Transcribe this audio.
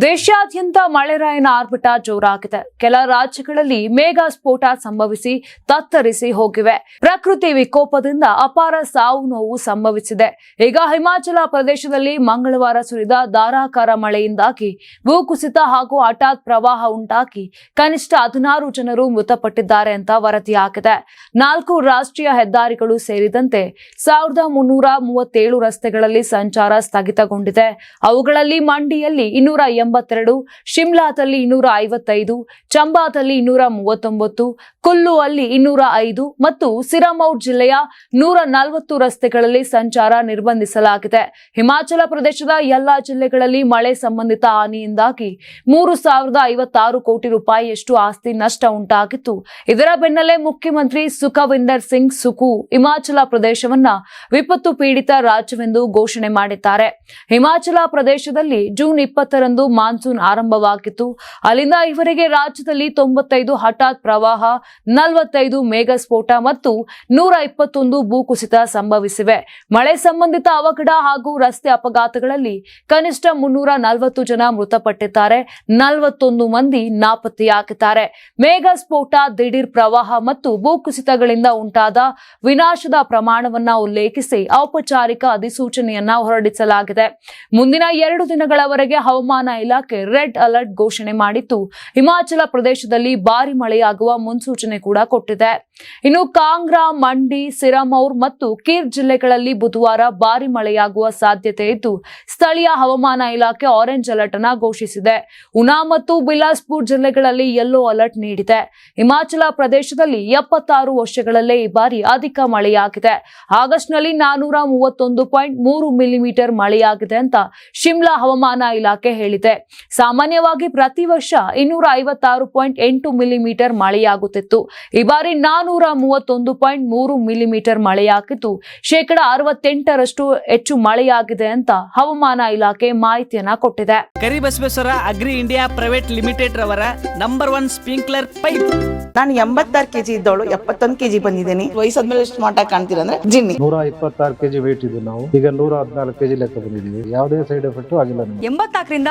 ದೇಶಾದ್ಯಂತ ಮಳೆರಾಯನ ಆರ್ಭಟ ಜೋರಾಗಿದೆ. ಕೆಲ ರಾಜ್ಯಗಳಲ್ಲಿ ಮೇಘ ಸ್ಫೋಟ ಸಂಭವಿಸಿ ತತ್ತರಿಸಿ ಹೋಗಿವೆ. ಪ್ರಕೃತಿ ವಿಕೋಪದಿಂದ ಅಪಾರ ಸಾವು ನೋವು ಸಂಭವಿಸಿದೆ. ಈಗ ಹಿಮಾಚಲ ಪ್ರದೇಶದಲ್ಲಿ ಮಂಗಳವಾರ ಸುರಿದ ಧಾರಾಕಾರ ಮಳೆಯಿಂದಾಗಿ ಭೂಕುಸಿತ ಹಾಗೂ ಹಠಾತ್ ಪ್ರವಾಹ ಉಂಟಾಗಿ ಕನಿಷ್ಠ ಹದಿನಾರು ಜನರು ಮೃತಪಟ್ಟಿದ್ದಾರೆ ಅಂತ ವರದಿಯಾಗಿದೆ. ನಾಲ್ಕು ರಾಷ್ಟ್ರೀಯ ಹೆದ್ದಾರಿಗಳು ಸೇರಿದಂತೆ ಸಾವಿರದ ಮುನ್ನೂರ ಮೂವತ್ತೇಳು ರಸ್ತೆಗಳಲ್ಲಿ ಸಂಚಾರ ಸ್ಥಗಿತಗೊಂಡಿದೆ. ಅವುಗಳಲ್ಲಿ ಮಂಡಿಯಲ್ಲಿ ಇನ್ನೂರ ಎಂಬತ್ತೆರಡು, ಶಿಮ್ಲಾದಲ್ಲಿ ಇನ್ನೂರ ಐವತ್ತೈದು, ಚಂಬಾದಲ್ಲಿ ಇನ್ನೂರ ಮೂವತ್ತೊಂಬತ್ತು ಕುಲ್ಲು ಅಲ್ಲಿ ಇನ್ನೂರ ಐದು ಮತ್ತು ಸಿರಾಮೌಟ್ ಜಿಲ್ಲೆಯ ನೂರ ನಲವತ್ತು ರಸ್ತೆಗಳಲ್ಲಿ ಸಂಚಾರ ನಿರ್ಬಂಧಿಸಲಾಗಿದೆ. ಹಿಮಾಚಲ ಪ್ರದೇಶದ ಎಲ್ಲಾ ಜಿಲ್ಲೆಗಳಲ್ಲಿ ಮಳೆ ಸಂಬಂಧಿತ ಹಾನಿಯಿಂದಾಗಿ ಮೂರು ಸಾವಿರದ ಐವತ್ತಾರು ಕೋಟಿ ರೂಪಾಯಿಯಷ್ಟು ಆಸ್ತಿ ನಷ್ಟ ಉಂಟಾಗಿತ್ತು. ಇದರ ಬೆನ್ನಲ್ಲೇ ಮುಖ್ಯಮಂತ್ರಿ ಸುಖವಿಂದರ್ ಸಿಂಗ್ ಸುಕು ಹಿಮಾಚಲ ಪ್ರದೇಶವನ್ನ ವಿಪತ್ತು ಪೀಡಿತ ರಾಜ್ಯವೆಂದು ಘೋಷಣೆ ಮಾಡಿದ್ದಾರೆ. ಹಿಮಾಚಲ ಪ್ರದೇಶದಲ್ಲಿ ಜೂನ್ ಇಪ್ಪತ್ತರಂದು ಮಾನ್ಸೂನ್ ಆರಂಭವಾಗಿತ್ತು. ಅಲ್ಲಿಂದ ಇವರೆಗೆ ರಾಜ್ಯದಲ್ಲಿ ತೊಂಬತ್ತೈದು ಹಠಾತ್ ಪ್ರವಾಹ, ನಲವತ್ತೈದು ಮೇಘ ಸ್ಫೋಟ ಮತ್ತು ನೂರ ಇಪ್ಪತ್ತೊಂದು ಭೂಕುಸಿತ ಸಂಭವಿಸಿವೆ. ಮಳೆ ಸಂಬಂಧಿತ ಅವಘಡ ಹಾಗೂ ರಸ್ತೆ ಅಪಘಾತಗಳಲ್ಲಿ ಕನಿಷ್ಠ ಮುನ್ನೂರ ನಲವತ್ತು ಜನ ಮೃತಪಟ್ಟಿದ್ದಾರೆ. ನಲವತ್ತೊಂದು ಮಂದಿ ನಾಪತ್ತೆಯಾಗಿದ್ದಾರೆ. ಮೇಘ ಸ್ಫೋಟ ದಿಢೀರ್ ಪ್ರವಾಹ ಮತ್ತು ಭೂಕುಸಿತಗಳಿಂದ ಉಂಟಾದ ವಿನಾಶದ ಪ್ರಮಾಣವನ್ನ ಉಲ್ಲೇಖಿಸಿ ಔಪಚಾರಿಕ ಅಧಿಸೂಚನೆಯನ್ನ ಹೊರಡಿಸಲಾಗಿದೆ. ಮುಂದಿನ ಎರಡು ದಿನಗಳವರೆಗೆ ಹವಾಮಾನ ಇಲಾಖೆ ರೆಡ್ ಅಲರ್ಟ್ ಘೋಷಣೆ ಮಾಡಿದ್ದು ಹಿಮಾಚಲ ಪ್ರದೇಶದಲ್ಲಿ ಭಾರಿ ಮಳೆಯಾಗುವ ಮುನ್ಸೂಚನೆ ಕೂಡ ಕೊಟ್ಟಿದೆ. ಇನ್ನು ಕಾಂಗ್ರಾ, ಮಂಡಿ, ಸಿರಮೌರ್ ಮತ್ತು ಕೀರ್ ಜಿಲ್ಲೆಗಳಲ್ಲಿ ಬುಧವಾರ ಭಾರಿ ಮಳೆಯಾಗುವ ಸಾಧ್ಯತೆ ಇದ್ದು, ಸ್ಥಳೀಯ ಹವಾಮಾನ ಇಲಾಖೆ ಆರೆಂಜ್ ಅಲರ್ಟ್ ಅನ್ನ ಘೋಷಿಸಿದೆ. ಉನಾ ಮತ್ತು ಬಿಲಾಸ್ಪುರ್ ಜಿಲ್ಲೆಗಳಲ್ಲಿ ಯೆಲ್ಲೋ ಅಲರ್ಟ್ ನೀಡಿದೆ. ಹಿಮಾಚಲ ಪ್ರದೇಶದಲ್ಲಿ ಎಪ್ಪತ್ತಾರು ವರ್ಷಗಳಲ್ಲೇ ಈ ಬಾರಿ ಅಧಿಕ ಮಳೆಯಾಗಿದೆ. ಆಗಸ್ಟ್ನಲ್ಲಿ ನಾನೂರ ಮೂವತ್ತೊಂದು ಪಾಯಿಂಟ್ ಮೂರು ಮಿಲಿಮೀಟರ್ ಮಳೆಯಾಗಿದೆ ಅಂತ ಶಿಮ್ಲಾ ಹವಾಮಾನ ಇಲಾಖೆ ಹೇಳಿದೆ. ಸಾಮಾನ್ಯವಾಗಿ ಪ್ರತಿ ವರ್ಷ ಇನ್ನೂರ ಐವತ್ತಾರು ಪಾಯಿಂಟ್ ಎಂಟು ಮಿಲಿಮೀಟರ್ ಮಳೆಯಾಗುತ್ತಿತ್ತು. ಈ ಬಾರಿ ನಾನೂರ ಮೂವತ್ತೊಂದು ಪಾಯಿಂಟ್ ಮೂರು ಮಿಲಿಮೀಟರ್ ಮಳೆಯಾಗಿದ್ದು ಶೇಕಡ ಅರವತ್ತೆಂಟರಷ್ಟು ಹೆಚ್ಚು ಮಳೆಯಾಗಿದೆ ಅಂತ ಹವಾಮಾನ ಇಲಾಖೆ ಮಾಹಿತಿಯನ್ನ ಕೊಟ್ಟಿದೆ. Karibasaveshwara agri India private limited ರವರ ನಂಬರ್ ಒನ್ ಸ್ಪ್ರಿಂಕ್ಲರ್ ಪೈಪ್. ನಾನು ಎಂಬತ್ತಾರು ಕೆಜಿ ಇದ್ದವಳು ಎಪ್ಪತ್ತೊಂದು ಕೆಜಿ ಬಂದಿದ್ದೀನಿ. ವಯಸ್ಸಾದ್ಮೇಲೆ ಸ್ಮಾರ್ಟ್ ಆಗಿ ಕಾಣ್ತೀರ ಅಂದ್ರೆ ಜಿನ್ನಿ. ನೂರ ಇಪ್ಪತ್ತಾರು ಕೆಜಿ ವೇಟ್ ಇದ್ದು ನಾವು. ಈಗ ನೂರ ಹದಿನಾಲ್ಕು ಕೆಜಿ ಲೆಕ್ಕ ಬಂದಿದ್ದೀವಿ. ಯಾವುದೇ ಸೈಡ್ ಎಫೆಕ್ಟ್ ಆಗಿಲ್ಲ ಎಂಬತ್ನಾಲ್ಕರಿಂದ